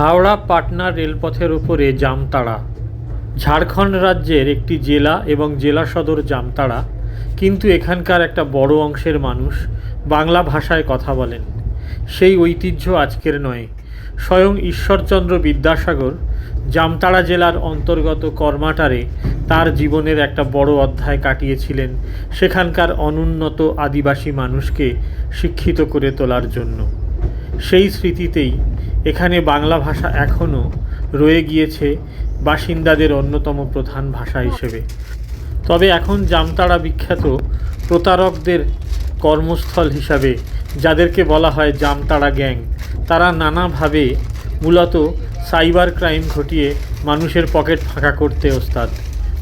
হাওড়া পাটনা রেলপথের ওপরে জামতাড়া। ঝাড়খণ্ড রাজ্যের একটি জেলা এবং জেলা সদর জামতাড়া, কিন্তু এখানকার একটা বড় অংশের মানুষ বাংলা ভাষায় কথা বলেন। সেই ঐতিহ্য আজকের নয়। স্বয়ং ঈশ্বরচন্দ্র বিদ্যাসাগর জামতাড়া জেলার অন্তর্গত কর্মাটারে তার জীবনের একটা বড় অধ্যায় কাটিয়েছিলেন সেখানকার অনুন্নত আদিবাসী মানুষকে শিক্ষিত করে তোলার জন্য। সেই স্মৃতিতেই এখানে বাংলা ভাষা এখনও রয়ে গিয়েছে বাসিন্দাদের অন্যতম প্রধান ভাষা হিসেবে। তবে এখন জামতাড়া বিখ্যাত প্রতারকদের কর্মস্থল হিসাবে, যাদেরকে বলা হয় জামতাড়া গ্যাং, তারা নানাভাবে মূলত সাইবার ক্রাইম ঘটিয়ে মানুষের পকেট ফাঁকা করতে ওস্তাদ।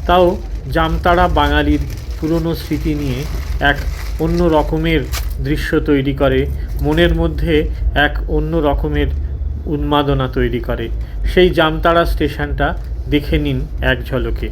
তাও জামতাড়া বাঙালির পুরনো স্মৃতি নিয়ে এক অন্য রকমের দৃশ্য তৈরি করে, মনের মধ্যে এক অন্য রকমের উন্মাদনা তৈরি করে। সেই জামতাড়া স্টেশনটা দেখে নিন এক ঝলকে।